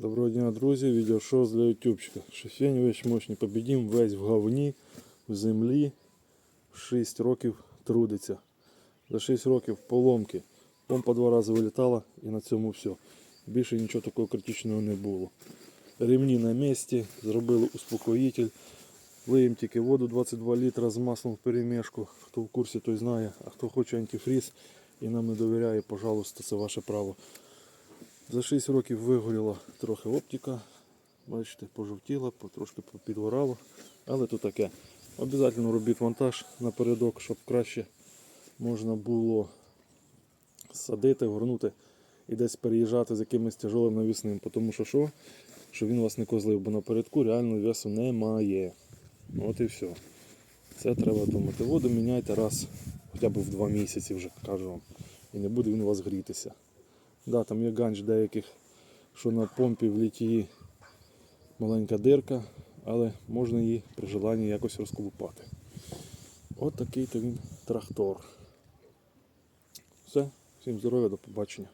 Доброго дня, друзі. Відеошоу для ютубчика. Шефенівич мощний побідім, весь в говні, в землі. 6 років трудиться. За 6 років поломки. Помпа два рази вилітала і на цьому все. Більше нічого такого критичного не було. Ремні на місці, зробили успокоїтель. Лиємо тільки воду 22 літра з маслом в перемішку. Хто в курсі, той знає, а хто хоче антифріз і нам не довіряє, пожалуйста, це ваше право. За 6 років вигоріла трохи оптика. Бачите, пожовтіла, трошки підгорало. Але то таке. Обов'язково робіть монтаж напередок, щоб краще можна було садити, горнути і десь переїжджати з якимось тяжелим навісним. Тому що що? Що він вас не козлив, бо напередку реально весу немає. От і все. Це треба думати. Воду міняйте раз хоча б в 2 місяці вже кажу вам. І не буде він у вас грітися. Да, там є ганч деяких, що на помпі в літії маленька дирка, але можна її при желанні якось розколупати. От такий то він трактор. Все, всім здоров'я, до побачення.